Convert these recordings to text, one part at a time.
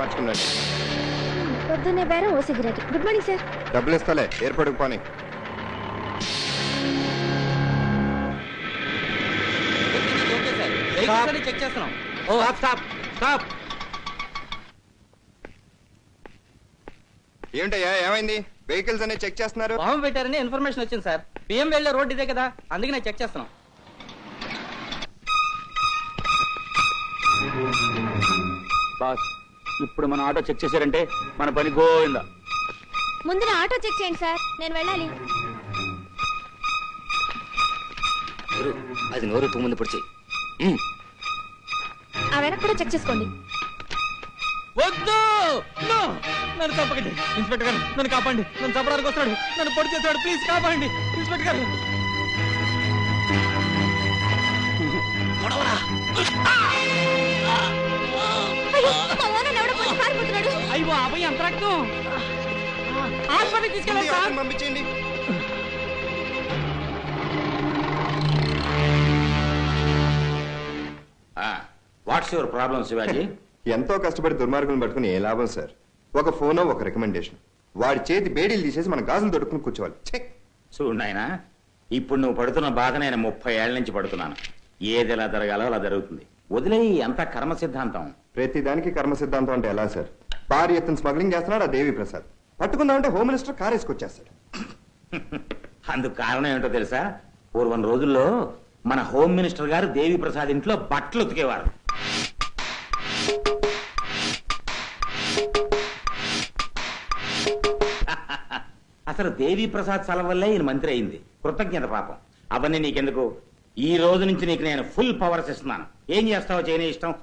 మార్చుకున్నాడు. పొద్దున్నే బేరం ఓ సిగరెట్. Good morning sir. డబ్బులు ఇస్తాలే ఎయిర్పోర్ట్కి పోనీ. చెక్ చేస్తున్నాం ఓ స్టాప్ స్టాప్. ఏంటయ్యా ఏమైంది? వెహికల్స్ అన్ని చెక్ చేస్తున్నారు? బాంబు పెట్టారని ఇన్ఫర్మేషన్ వచ్చింది సార్. పిఎం వెళ్ళే రోడ్ ఇదే కదా అందుకే నేను చెక్ చేస్తున్నాం. బాస్ ఇప్పుడు మన ఆటో చెక్ చేశారంటే మన పని గోవిందా. ముందు నా ఆటో చెక్ చేయండి సార్. నేను వెళ్ళాలి. అది నోరు తుమ్ముంది పొడిచి ఆ వెనక కూడా చెక్ చేసుకోండి. వద్దు! No! నన్ను చంపకండి. ఇన్స్పెక్టర్ గారు నన్ను కాపాడండి. నన్ను చంపడానికి వస్తాడు నన్ను పొడి చేస్తాడు ప్లీజ్ కాపాడండి. ఇన్స్పెక్టర్ గారు. అయ్యో, మా ఓనర్ ఎవడో పోయి పారిపోతున్నాడు అయ్యో అబ్బాయి ఎంత రక్తం? తీసుకెళ్ళండి సార్. పంపించేయండి వాట్స్ యువర్ ప్రాబ్లం శివాజీ? ఎంతో కష్టపడి దుర్మార్గులను పట్టుకుని ఏ లాభం సార్? ఒక ఫోనో ఒక రికమెండేషన్. వాడి చేతి బేడీలు తీసేసి మన గాజులు దొడుకుని కూర్చోవాలి. ఛే! చూడు నాయనా ఇప్పుడు నువ్వు పడుతున్న బాధ నేను ముప్పై ఏళ్ళ నుంచి పడుతున్నాను. ఏది ఎలా జరగాలో అలా జరుగుతుంది. వదిలేయి అంత కర్మ సిద్ధాంతం. ప్రతి దానికి కర్మ సిద్ధాంతం అంటే ఎలా సార్? భారీ ఎత్తున స్మగ్లింగ్ చేస్తున్నాడు ఆ దేవి ప్రసాద్. పట్టుకుందామంటే హోమ్ మినిస్టర్ కార్ వేసుకొచ్చేస్తాడు. అందుకు కారణం ఏంటో తెలుసా? పూర్వం రోజుల్లో మన హోమ్ మినిస్టర్ గారు దేవి ప్రసాద్ ఇంట్లో బట్టలు ఉతికేవారు. అసలు దేవి ప్రసాద్ సల వల్లే ఈయన మంత్రి అయింది. కృతజ్ఞత పాపం. అవన్నీ నీకెందుకు? ఈ రోజు నుంచి నీకు నేను ఫుల్ పవర్స్ ఇస్తున్నాను ఏం చేస్తావో చేయని ఇష్టం?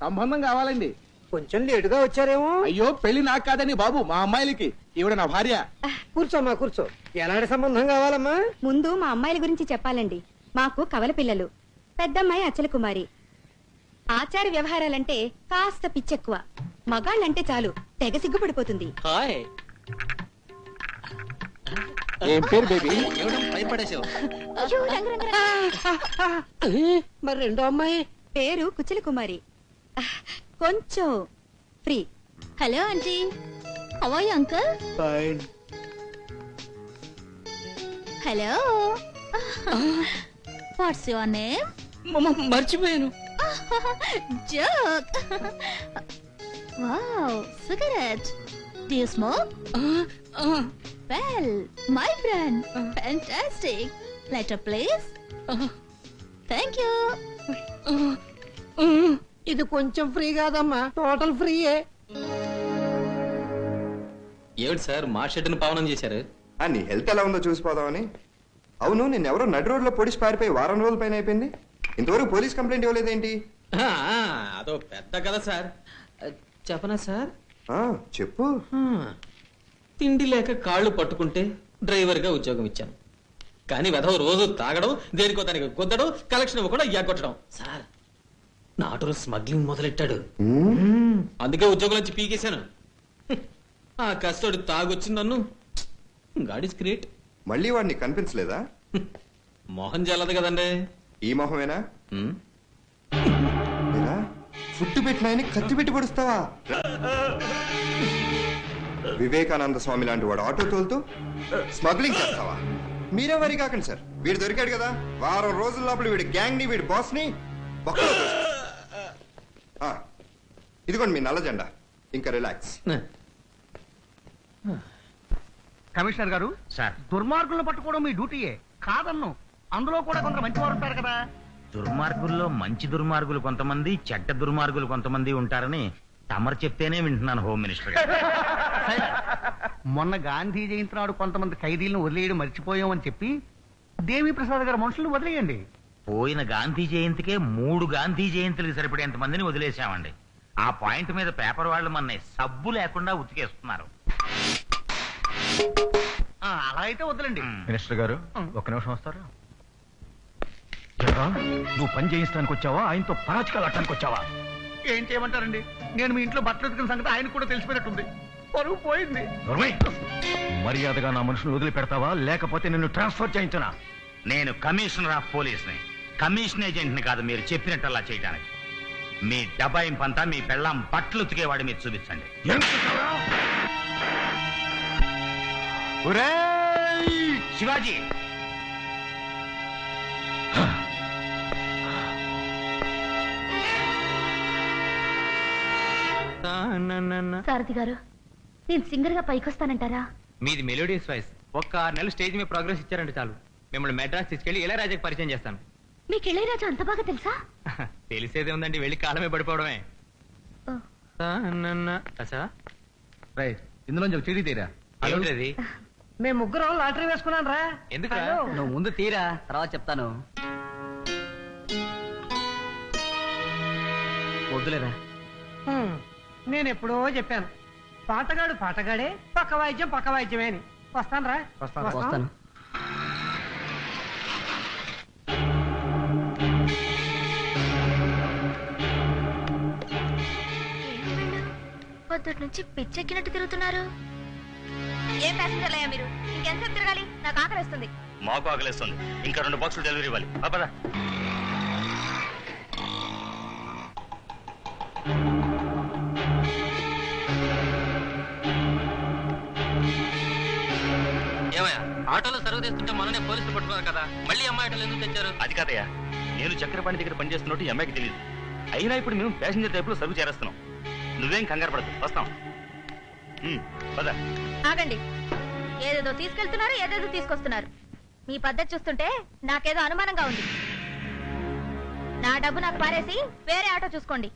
సంబంధం కావాలండి. కొంచెం లేటుగా వచ్చారేమో? అయ్యో పెళ్ళి నాకు కాదండి బాబు మా అమ్మాయిలకి. ఈవిడ నా భార్య. కూర్చోమ్మా కూర్చో. ఎలాంటి సంబంధం కావాలమ్మా? ముందు మా అమ్మాయిల గురించి చెప్పాలండి. మాకు కవల పిల్లలు పెద్దమ్మాయి అచల కుమారి. ఆచార వ్యవహారాలంటే కాస్త పిచ్చెక్కువ. మగాళ్ళంటే చాలు తెగ సిగ్గుపడిపోతుంది. హాయ్. ఏం పేరు బేబీ? భయపడేసావు అయ్యో, రంగు, రంగు, రంగు. మరి రెండో అమ్మాయి? పేరు కుచల కుమారి. కొంచెం free. Hello aunty. How are you uncle hello. What's your name మర్చిపోయాను. Joke wow cigarette do you smoke well my friend fantastic letter please thank you ఇది కొంచెం ఫ్రీ కాదమ్మా టోటల్ ఫ్రీయే ఏమిటి సార్ మా షెడ్ని పావనం చేశారు? ఆ, నీ హెల్త్ ఎలా ఉందో చూసిపోదామని అవును నిన్నెవరో నడి రోడ్లో పోలీస్ పారిపోయి వారం రోజుల పైన అయిపోయింది. ఇంతవరకు పోలీస్ కంప్లైంట్ ఇవ్వలేదేంటి? ఆ, అదో పెద్ద కదా సార్. చెప్పనా సార్? ఆ, చెప్పు. తిండి లేక కాళ్ళు పట్టుకుంటే డ్రైవర్గా ఉద్యోగం ఇచ్చాను. కానీ వెధవ రోజు తాగడం దేనికో దానికి గుద్దడం కలెక్షన్ ఇవ్వకుండా ఎగ్గొట్టడం. సార్ నా ఆటోలో స్మగ్లింగ్ మొదలెట్టాడు. అందుకే ఉద్యోగం నుంచి పీకేశాను. ఆ కష్టోడు తాగొచ్చి నన్ను. God is great. మళ్ళీ వాడిని కనిపించలేదా? మోహన్ జల్లదు కదండి. ఈ మొహమేనా? ఫుడ్ పెట్టినాయని కత్తి పెట్టి పొడుస్తావా? వివేకానంద స్వామి లాంటి వాడు ఆటో తోలుతూ స్మగ్లింగ్ చేస్తావా? మీరే వరి కాకండి సార్? వీడు దొరికాడు కదా. వారం రోజుల లోపల వీడి గ్యాంగ్ని వీడి బాస్ని ఇదిగోండి మీ నల్ల జెండా. ఇంకా రిలాక్స్. కమిషనర్ గారు సార్. దుర్మార్గులను పట్టుకోవడం మీ డ్యూటీయే. కాదన్ను. అందులో కూడా కొందరు మంచివారు ఉంటారు కదా. దుర్మార్గుల్లో మంచి దుర్మార్గులు కొంతమంది చెడ్డ దుర్మార్గులు కొంతమంది ఉంటారని తమరు చెప్తేనే వింటున్నాను హోమ్ మినిస్టర్ గారు. మొన్న గాంధీ జయంతి నాడు కొంతమంది ఖైదీలను వదిలేయడం మర్చిపోయామని చెప్పి దేవి ప్రసాద్ గారి మనుషులను వదిలేయండి. పోయిన గాంధీ జయంతికే మూడు గాంధీ జయంతులకు సరిపడేంత మందిని వదిలేశామండి. ఆ పాయింట్ మీద పేపర్ వాళ్ళు మన సబ్బు లేకుండా ఉతికేస్తున్నారు. ఆ, అలా అయితే వదలండి. మినిస్టర్ గారు ఒక నిమిషం వస్తారా? నువ్వు పని చేయించడానికి వచ్చావా? ఆయనతో పరాచికాలు అట్టడానికి వచ్చావా? ఏం చేయమంటారండి? నేను మీ ఇంట్లో బట్టలు ఉతికిన సంగతి ఆయనకు కూడా తెలిసిపోయినట్టుంది. పరువు పోయింది. మర్యాదగా నా మనుషులు వదిలిపెడతావా? లేకపోతే నిన్ను ట్రాన్స్ఫర్ చేయించనా? నేను కమిషనర్ ఆఫ్ పోలీస్ని కమిషన్ ఏజెంట్ని కాదు మీరు చెప్పినట్టు అలా చేయడానికి మీ డబాయింపంతా మీ పెళ్ళాం బట్టలు ఉతికేవాడి మీద చూపించండి. శివాజీ! సారథి గారు నేను సింగర్గా పైకొస్తానంటారా? మీది మెలోడియస్ వాయిస్. ఒక్క ఆరు నెలలు స్టేజ్ మీద ప్రోగ్రెస్ ఇచ్చారంటే చాలు. మిమ్మల్ని మెడ్రాస్ తీసుకెళ్ళి ఇళయరాజాకి పరిచయం చేస్తాను. మీకు ఇళయరాజా అంత బాగా తెలుసా? తెలిసేదే ఉందండి వెళ్ళి కాలమే పడిపోవడమే. ఇందులోంచి ఒక చీడీ తీరా? మేము ముగ్గురం లాటరీ వేసుకున్నాం రా. ఎందుకురా? నువ్వు ముందు తీరా తర్వాత చెప్తాను. వద్దులేరా? నేను ఎప్పుడో చెప్పాను. పాటగాడు పాటగాడే పక్క వాయిద్యం పక్క వాయిద్యమే అని. వస్తాను. రా వస్తాను. పొద్దుటి నుంచి పిచ్చెక్కినట్టు తిరుగుతున్నారు. ఏం ప్యాసింజర్లు అయ్యా మీరు? ఇంకెంతసేపు తిరగాలి? నాకు ఆకలిస్తుంది. మాకు ఆకలిస్తుంది. ఇంకా రెండు బాక్సులు డెలివరీ ఇవ్వాలి. కదా? మళ్ళీ అమ్మాయి ఎందుకు తెచ్చారు? అది కాదయ్యా. నేను చక్రపాణి దగ్గర పనిచేస్తున్నట్టు ఈ అమ్మాయికి తెలియదు అయినా ఇప్పుడు మేము ప్యాసింజర్ టైప్లో సర్వ్ చేస్తున్నాం నువ్వేం కంగారు పడదు వస్తాం. పద. ఆగండి. ఏదేదో తీసుకెళ్తున్నారు ఏదేదో తీసుకొస్తున్నారు. మీ పద్ధతి చూస్తుంటే నాకేదో అనుమానంగా ఉంది. నా డబ్బు నాకు పారేసి వేరే ఆటో చూసుకోండి.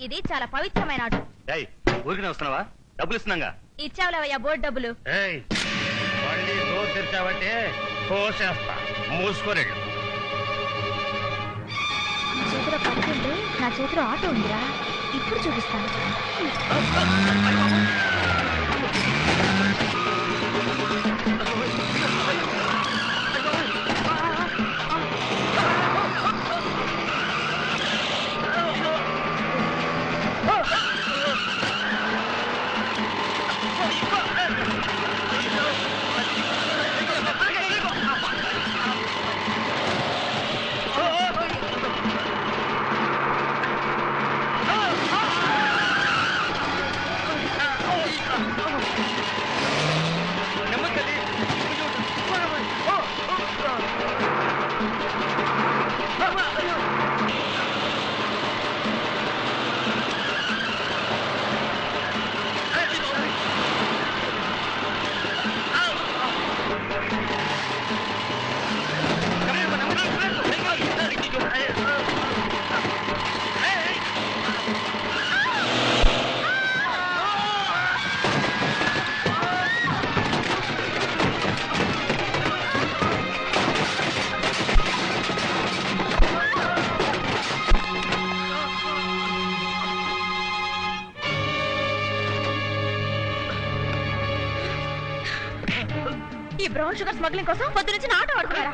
ఇది చాలా పవిత్రమైన ఆటో. ఏయ్ ఊరికి వస్తున్నావా? డబ్బులు ఇస్తున్నాగా? ఇచ్చావులేవయ్యా బోర్డు డబ్బులు. కోసేస్తా. మూసుకోలేడు నా చేతిలో పడుతుంటే నా చేతిలో ఆటో ఉందిరా. ఇప్పుడు చూపిస్తాను. ఈ బ్రౌన్ షుగర్ స్మగ్లింగ్ కోసం పొద్దు నుంచి నా ఆటో ఆడుకున్నారా